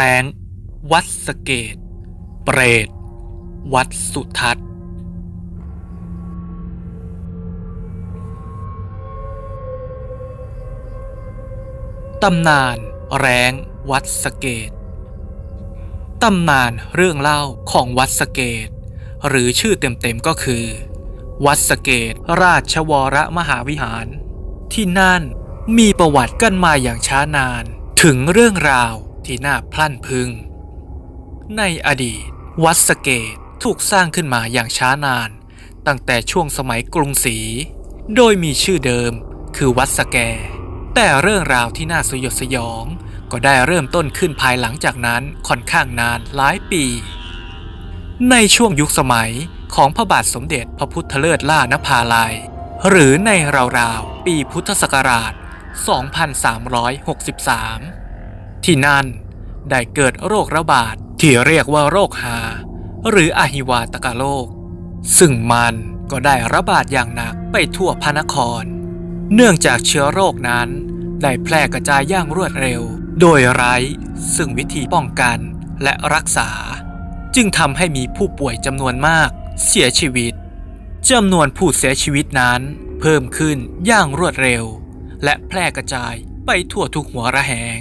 แรงวัดสเกต เปรต วัดสุทัศน์ ตำนานแรงวัดสเกต ตำนานเรื่องเล่าของวัดสเกต หรือชื่อเต็มๆก็คือ วัดสเกตราชวรมหาวิหาร ที่นั่นมีประวัติกันมาอย่างช้านานถึงเรื่องราว ที่น่าพลั่นพึง ในอดีต วัดสเกตถูกสร้างขึ้นมาอย่างช้านาน ตั้งแต่ช่วงสมัยกรุงศรี โดยมีชื่อเดิมคือวัดสแก แต่เรื่องราวที่น่าสยดสยอง ก็ได้เริ่มต้นขึ้นภายหลังจากนั้นค่อนข้างนานหลายปี ในช่วงยุคสมัยของพระบาทสมเด็จพระพุทธเลิศล่านภาลัย หรือในราวๆ ปีพุทธศักราช 2363 ที่นั่น ได้เกิดโรคระบาดที่เรียกว่าโรคหา หรืออหิวาตกโรค ซึ่งมันก็ได้ระบาดอย่างหนักไปทั่วพระนคร เนื่องจากเชื้อโรคนั้นได้แพร่กระจายอย่างรวดเร็ว โดยไร้ซึ่งวิธีป้องกันและรักษา จึงทำให้มีผู้ป่วยจำนวนมากเสียชีวิตจำนวนผู้เสียชีวิตนั้นเพิ่มขึ้นอย่างรวดเร็ว และแพร่กระจายไปทั่วทุกหัวระแหง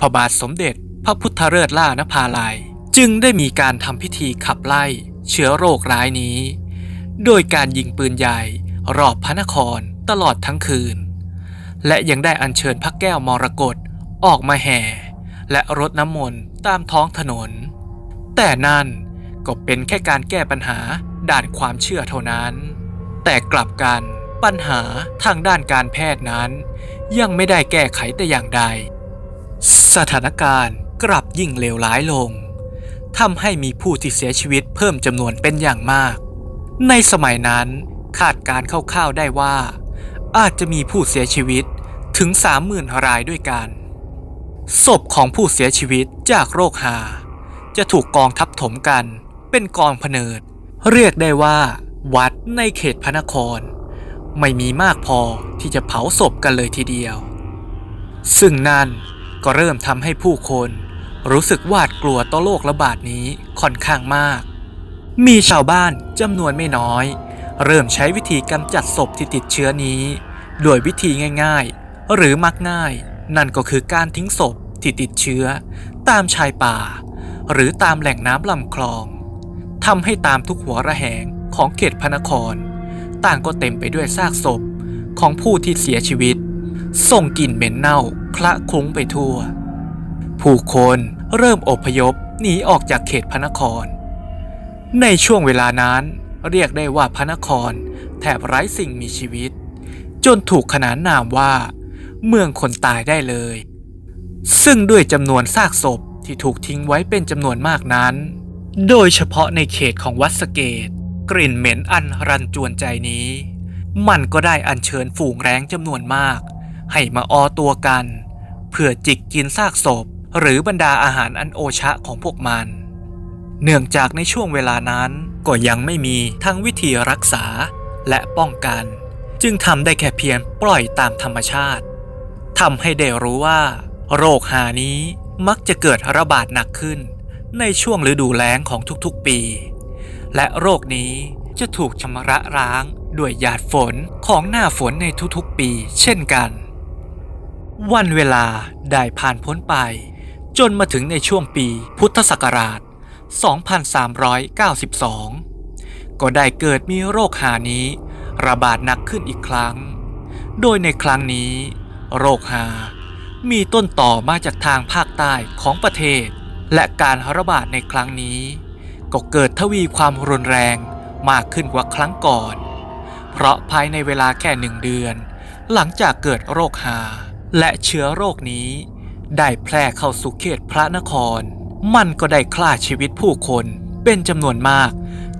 พระบาทสมเด็จ พระพุทธเลิศล่านภาลัยจึงได้มีการทำพิธีขับไล่เชื้อโรคร้ายนี้ โดยการยิงปืนใหญ่รอบพระนครตลอดทั้งคืน และยังได้อัญเชิญพระแก้วมรกตออกมาแห่ และรดน้ำมนต์ตามท้องถนน แต่นั่นก็เป็นแค่การแก้ปัญหาด้านความเชื่อเท่านั้น แต่กลับกันปัญหาทางด้านการแพทย์นั้น ยังไม่ได้แก้ไขแต่อย่างใด สถานการณ์ กลับยิ่งเลวร้ายลงทำให้มีผู้ที่เสียชีวิตเพิ่มจำนวนเป็นอย่างมาก ในสมัยนั้นคาดการณ์คร่าวๆได้ว่า อาจจะมีผู้เสียชีวิตถึง30,000รายด้วยกัน ศพของผู้เสียชีวิตจากโรคหา จะถูกกองทับถมกันเป็นกองพเนิด เรียกได้ว่า วัดในเขตพระนคร ไม่มีมากพอที่จะเผาศพกันเลยทีเดียว ซึ่งนั่นก็เริ่มทำให้ผู้คน รู้สึกหวาดกลัวต่อโรคระบาดนี้ค่อนข้างมาก มีชาวบ้านจำนวนไม่น้อย เริ่มใช้วิธีกำจัดศพที่ติดเชื้อนี้โดยวิธีง่ายๆ หรือมักง่าย นั่นก็คือการทิ้งศพที่ติดเชื้อ ตามชายป่า หรือตามแหล่งน้ำลำคลองทำให้ตามทุกหัวระแหงของเขตพระนคร ต่างก็เต็มไปด้วยซากศพของผู้ที่เสียชีวิต ส่งกลิ่นเหม็นเน่าคละคลุ้งไปทั่ว ผู้คนเริ่มอพยพหนีออกจากเขตพระนคร ในช่วงเวลานั้นเรียกได้ว่าพระนครแทบไร้สิ่งมีชีวิต จนถูกขนานนามว่า เมืองคนตายได้เลย ซึ่งด้วยจำนวนซากศพที่ถูกทิ้งไว้เป็นจำนวนมากนั้น โดยเฉพาะในเขตของวัดสเกต กลิ่นเหม็นอันรันจวนใจนี้ มันก็ได้อัญเชิญฝูงแร้งจำนวนมาก ให้มาออตัวกัน เพื่อจิกกินซากศพ หรือบรรดาอาหารอันโอชะของพวกมัน เนื่องจากในช่วงเวลานั้นก็ยังไม่มีทั้งวิธีรักษาและป้องกัน จึงทำได้แค่เพียงปล่อยตามธรรมชาติทำให้ได้รู้ว่า โรคหานี้มักจะเกิดระบาดหนักขึ้น ในช่วงฤดูแล้งของทุกๆปี และโรคนี้จะถูกชำระล้างด้วยหยาดฝนของหน้าฝนในทุกๆปีเช่นกัน วันเวลาได้ผ่านพ้นไป จนมาถึงในช่วงปีพุทธศักราช 2392 ก็ได้เกิดมีโรคหานี้ระบาดหนักขึ้นอีกครั้ง โดยในครั้งนี้ โรคหา มีต้นต่อมาจากทางภาคใต้ของประเทศ และการระบาดในครั้งนี้ ก็เกิดทวีความรุนแรงมากขึ้นกว่าครั้งก่อน เพราะภายในเวลาแค่หนึ่งเดือน หลังจากเกิดโรคหา และเชื้อโรคนี้ ได้แพร่เข้าสู่เขตพระนคร มันก็ได้ฆ่าชีวิตผู้คนเป็นจำนวนมาก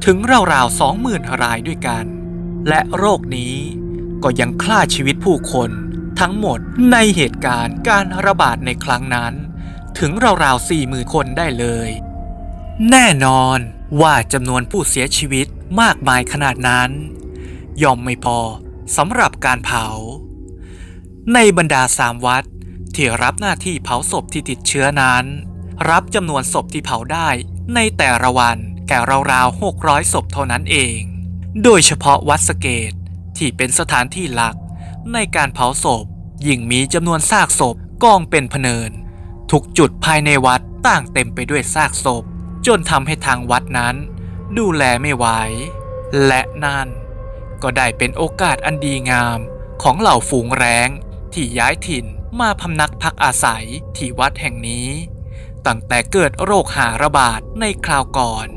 ถึงราวๆสองหมื่นรายด้วยกัน และโรคนี้ก็ยังฆ่าชีวิตผู้คนทั้งหมดในเหตุการณ์การระบาดในครั้งนั้น ถึงราวๆสี่หมื่นคนได้เลย แน่นอนว่าจำนวนผู้เสียชีวิตมากมายขนาดนั้น ย่อมไม่พอสำหรับการเผา ในบรรดาสามวัด ที่รับหน้าที่เผาศพที่ติดเชื้อนั้น รับจำนวนศพที่เผาได้ในแต่ละวันแค่ราวๆ600 ศพเท่านั้นเอง โดยเฉพาะวัดสเกตที่เป็นสถานที่หลักในการเผาศพ ยิ่งมีจำนวนซากศพกองเป็นพเนิน ทุกจุดภายในวัดต่างเต็มไปด้วยซากศพ จนทำให้ทางวัดนั้น ดูแลไม่ไหว และนั่น ก็ได้เป็นโอกาสอันดีงามของเหล่าฝูงแรงที่ย้ายถิ่น มาพำนักพักอาศัยที่วัดแห่งนี้ ตั้งแต่เกิดโรคหาระบาดในคราวก่อน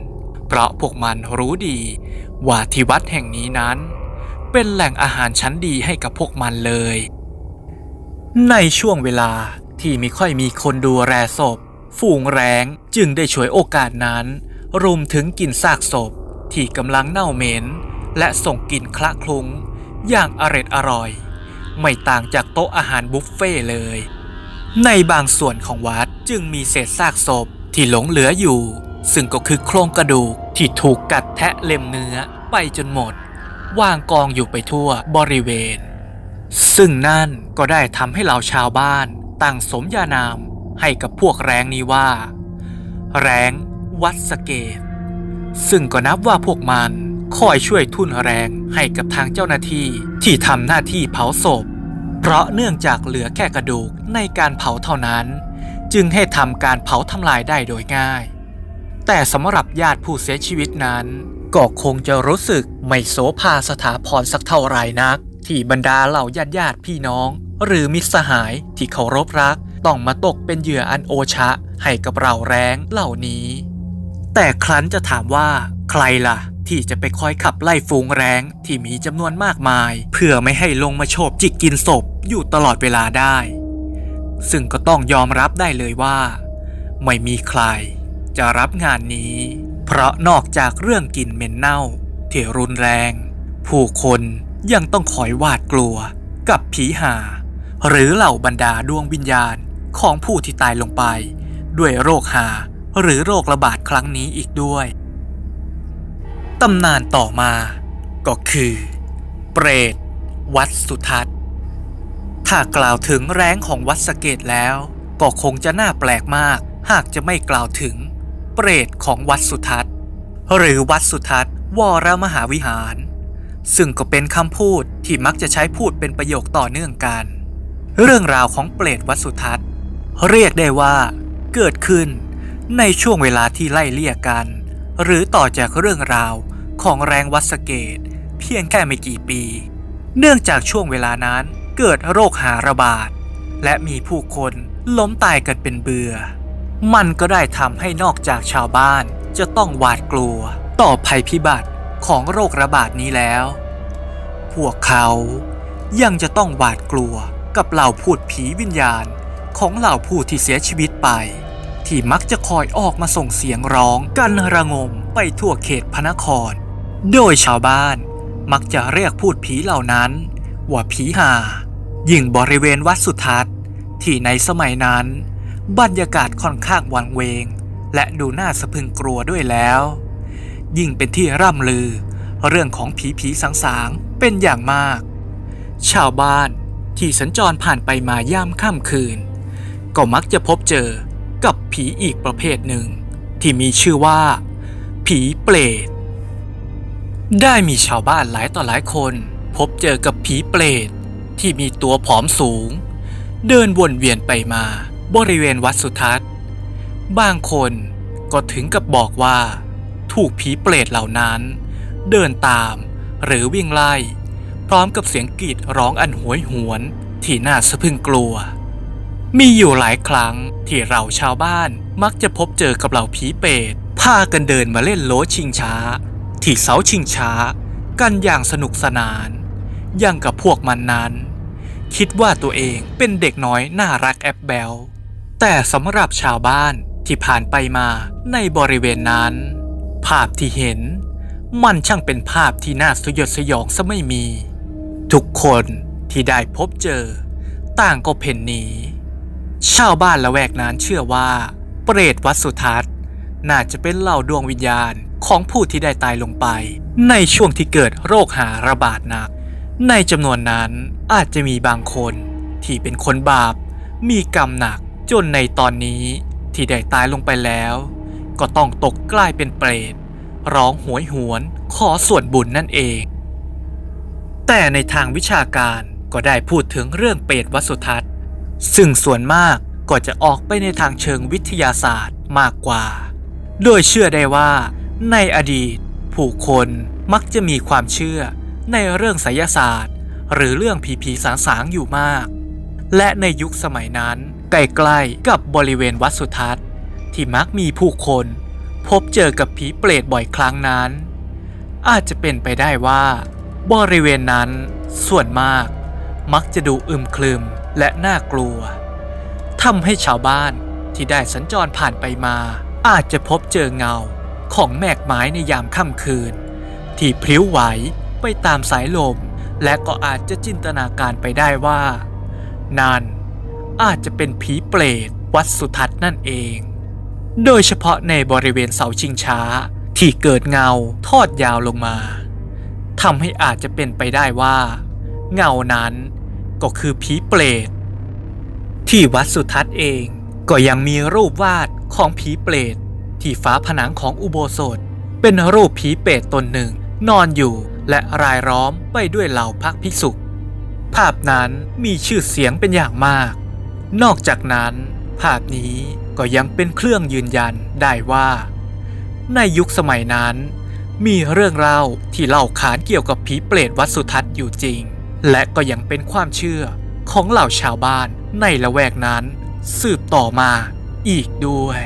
เพราะพวกมันรู้ดี ว่าที่วัดแห่งนี้นั้น เป็นแหล่งอาหารชั้นดีให้กับพวกมันเลย ในช่วงเวลาที่ไม่ค่อยมีคนดูแลศพ ฝูงแรงจึงได้ฉวยโอกาสนั้นรุมถึงกลิ่นซากศพที่กำลังเน่าเหม็น และส่งกลิ่นคละคลุ้ง อย่างอร็ดอร่อย ไม่ต่างจากโต๊ะอาหารบุฟเฟ่เลย ในบางส่วนของวัดจึงมีเศษซากศพที่หลงเหลืออยู่ ซึ่งก็คือโครงกระดูกที่ถูกกัดแทะเล็มเนื้อไปจนหมดวางกองอยู่ไปทั่วบริเวณ ซึ่งนั่นก็ได้ทำให้เหล่าชาวบ้านตั้งสมญานามให้กับพวกแรงนี้ว่า แรงวัดสเกต ซึ่งก็นับว่าพวกมัน คอยช่วยทุ่นแรงให้กับทางเจ้าหน้าที่ที่ทำหน้าที่เผาศพ เพราะเนื่องจากเหลือแค่กระดูกในการเผาเท่านั้น จึงให้ทำการเผาทำลายได้โดยง่าย แต่สำหรับญาติผู้เสียชีวิตนั้น ก็คงจะรู้สึกไม่โสภาสถาพรสักเท่าไหร่นัก ที่บรรดาเหล่าญาติญาติพี่น้อง หรือมิตรสหายที่เคารพรัก ต้องมาตกเป็นเหยื่ออันโอชะให้กับเราแรงเหล่านี้ แต่ครั้นจะถามว่า ใครล่ะ ที่จะไปคอยขับไล่ฝูงแรงที่มีจำนวนมากมาย เพื่อไม่ให้ลงมาโฉบจิกกินศพอยู่ตลอดเวลาได้ ซึ่งก็ต้องยอมรับได้เลยว่า ไม่มีใคร จะรับงานนี้ เพราะนอกจากเรื่องกลิ่นเหม็นเน่าที่รุนแรง ผู้คนยังต้องคอยหวาดกลัวกับผีหา หรือเหล่าบรรดาดวงวิญญาณของผู้ที่ตายลงไป ด้วยโรคหาหรือโรคระบาดครั้งนี้อีกด้วย ตำนานต่อมาก็คือ เปรต วัดสุทัศน์ ถ้ากล่าวถึงแรงของวัดสะเกตแล้ว ก็คงจะน่าแปลกมาก หากจะไม่กล่าวถึง เปรตของวัดสุทัศน์ หรือวัดสุทัศน์วรมหาวิหาร ซึ่งก็เป็นคำพูดที่มักจะใช้พูดเป็นประโยคต่อเนื่องกัน เรื่องราวของเปรตวัดสุทัศน์ เรียกได้ว่า เกิดขึ้นในช่วงเวลาที่ไล่เลี่ยกัน หรือต่อจากเรื่องราวของแรงวัสเกต เพียงแค่ไม่กี่ปี เนื่องจากช่วงเวลานั้นเกิดโรคหาระบาด และมีผู้คนล้มตายกันเป็นเบื่อ มันก็ได้ทำให้นอกจากชาวบ้านจะต้องหวาดกลัว ต่อภัยพิบัติของโรคระบาดนี้แล้ว พวกเขายังจะต้องหวาดกลัวกับเหล่าพูดผีวิญญาณของเหล่าผู้ที่เสียชีวิตไป ที่มักจะคอยออกมาส่งเสียงร้องกันระงมไปทั่วเขตพระนคร โดยชาวบ้านมักจะเรียกพูดผีเหล่านั้น ว่าผีหายิ่งบริเวณวัดสุทัศน์ ที่ในสมัยนั้น บรรยากาศค่อนข้างวังเวง และดูน่าสะพึงกลัวด้วยแล้ว ยิ่งเป็นที่ร่ำลือ เรื่องของผีผีสางสางเป็นอย่างมาก ชาวบ้านที่สัญจรผ่านไปมายามค่ำคืน ก็มักจะพบเจอ กับผีอีกประเภทหนึ่ง ที่มีชื่อว่า ผีเปรต ได้มีชาวบ้านหลายต่อหลายคน พบเจอกับผีเปรตที่มีตัวผอมสูง เดินวนเวียนไปมาบริเวณวัดสุทัศน์ บางคนก็ถึงกับบอกว่า ถูกผีเปรตเหล่านั้น เดินตามหรือวิ่งไล่ พร้อมกับเสียงกรีดร้องอันหวยหวนที่น่าสะพึงกลัว มีอยู่หลายครั้งที่เราชาวบ้านมักจะพบเจอกับเหล่าผีเปรตพากันเดินมาเล่นโลชิงช้า ที่เสาชิงช้า กันอย่างสนุกสนานอย่างกับพวกมันนั้น คิดว่าตัวเองเป็นเด็กน้อยน่ารักแอบแบลแต่สำหรับชาวบ้านที่ผ่านไปมาในบริเวณนั้น ภาพที่เห็น มันช่างเป็นภาพที่น่าสยดสยองซะไม่มี ทุกคนที่ได้พบเจอ ต่างก็เพ่นหนี ชาวบ้านละแวกนั้นเชื่อว่า เปรตวัดสุทัศน์ น่าจะเป็นเหล่าดวงวิญญาณของผู้ที่ได้ตายลงไป ในช่วงที่เกิดโรคหาระบาดหนัก ในจำนวนนั้นอาจจะมีบางคนที่เป็นคนบาป มีกรรมหนักจนในตอนนี้ที่ได้ตายลงไปแล้ว ก็ต้องตกกลายเป็นเปรต ร้องหวยหวนขอส่วนบุญนั่นเอง แต่ในทางวิชาการก็ได้พูดถึงเรื่องเปรตวัสุทัศน์ ซึ่งส่วนมากก็จะออกไปในทางเชิงวิทยาศาสตร์มากกว่า โดยเชื่อได้ว่า ในอดีต ผู้คนมักจะมีความเชื่อในเรื่องไสยศาสตร์ หรือเรื่องผีผีสางสางอยู่มาก และในยุคสมัยนั้นใกล้ๆกับบริเวณวัดสุทัศน์ ที่มักมีผู้คน พบเจอกับผีเปรตบ่อยครั้งนั้น อาจจะเป็นไปได้ว่า บริเวณนั้นส่วนมาก มักจะดูอึมครึม และน่ากลัวทำให้ชาวบ้านที่ได้สัญจรผ่านไปมา อาจจะพบเจอเงาของแมกไม้ในยามค่ำคืน ที่พลิ้วไหวไปตามสายลม และก็อาจจะจินตนาการไปได้ว่า นั่นอาจจะเป็นผีเปรตวัดสุทัศน์นั่นเอง โดยเฉพาะในบริเวณเสาชิงช้าที่เกิดเงาทอดยาวลงมาทำให้อาจจะเป็นไปได้ว่า เงานั้น ก็คือผีเปรตที่วัดสุทัศน์เองก็ยังมีรูปวาดของผีเปรตที่ฝาผนังของอุโบสถ เป็นรูปผีเปรตตนหนึ่งนอนอยู่และรายล้อมไปด้วยเหล่าพระภิกษุ ภาพนั้นมีชื่อเสียงเป็นอย่างมาก นอกจากนั้น ภาพนี้ก็ยังเป็นเครื่องยืนยันได้ว่า ในยุคสมัยนั้น มีเรื่องเล่าที่เล่าขานเกี่ยวกับผีเปรตวัดสุทัศน์อยู่จริง และก็ยังเป็นความเชื่อของเหล่าชาวบ้านในละแวกนั้น สืบต่อมาอีกด้วย